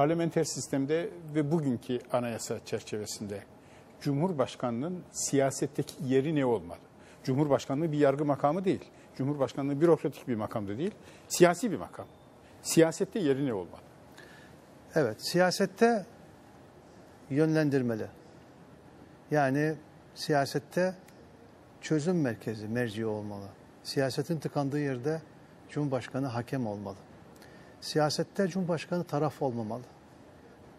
parlamenter sistemde ve bugünkü anayasa çerçevesinde Cumhurbaşkanının siyasetteki yeri ne olmalı? Cumhurbaşkanlığı bir yargı makamı değil. Cumhurbaşkanlığı bürokratik bir makam da değil. Siyasi bir makam. Siyasette yeri ne olmalı? Evet, siyasette yönlendirmeli. Yani siyasette çözüm merkezi, merci olmalı. Siyasetin tıkandığı yerde Cumhurbaşkanı hakem olmalı. Siyasette Cumhurbaşkanı taraf olmamalı.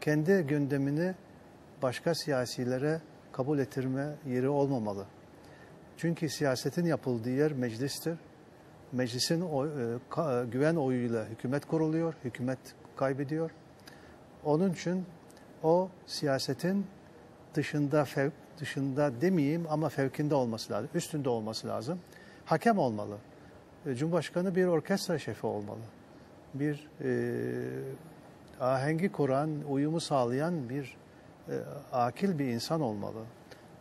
Kendi gündemini başka siyasilere kabul ettirme yeri olmamalı. Çünkü siyasetin yapıldığı yer meclistir. Meclisin oy, e, e, güven oyuyla hükümet kuruluyor, hükümet kaybediyor. Onun için o siyasetin dışında fevk, dışında demeyeyim ama fevkinde olması lazım, üstünde olması lazım. Hakem olmalı. E, Cumhurbaşkanı bir orkestra şefi olmalı. Bir e, ahengi kuran, uyumu sağlayan bir e, akil bir insan olmalı.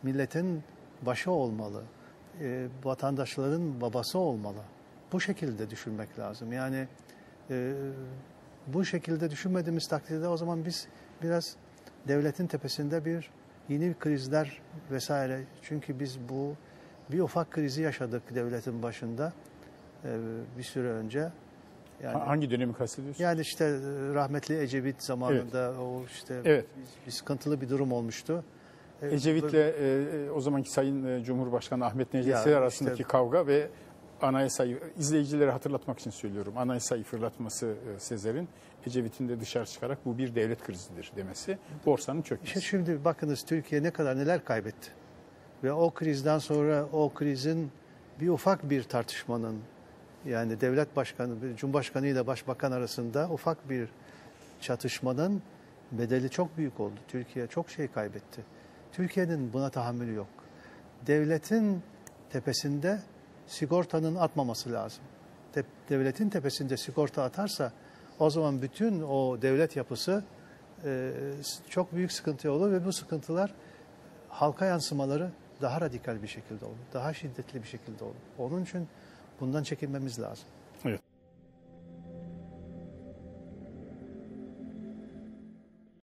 Milletin başı olmalı. E, vatandaşların babası olmalı. Bu şekilde düşünmek lazım. Yani e, bu şekilde düşünmediğimiz takdirde o zaman biz biraz devletin tepesinde bir yeni krizler vesaire. Çünkü biz bu bir ufak krizi yaşadık devletin başında e, bir süre önce. Yani, Ha- Hangi dönemi kastediyorsun? yani işte e, rahmetli Ecevit zamanında o işte Evet. bir, bir sıkıntılı bir durum olmuştu. E, Ecevit'le e, o zamanki Sayın e, Cumhurbaşkanı Ahmet Necdet Sezer arasındaki işte- kavga ve anayasayı izleyicilere hatırlatmak için söylüyorum. Anayasayı fırlatması e, Sezer'in Ecevit'in de dışarı çıkarak bu bir devlet krizidir demesi borsanın çökmesi. İşte şimdi bakınız Türkiye ne kadar neler kaybetti. Ve o krizden sonra o krizin bir ufak bir tartışmanın yani devlet başkanı, cumhurbaşkanı ile başbakan arasında ufak bir çatışmanın bedeli çok büyük oldu. Türkiye çok şey kaybetti. Türkiye'nin buna tahammülü yok. Devletin tepesinde sigortanın atmaması lazım. Te- devletin tepesinde sigorta atarsa o zaman bütün o devlet yapısı e, çok büyük sıkıntıya olur ve bu sıkıntılar halka yansımaları daha radikal bir şekilde olur. Daha şiddetli bir şekilde olur. Onun için bundan çekinmemiz lazım.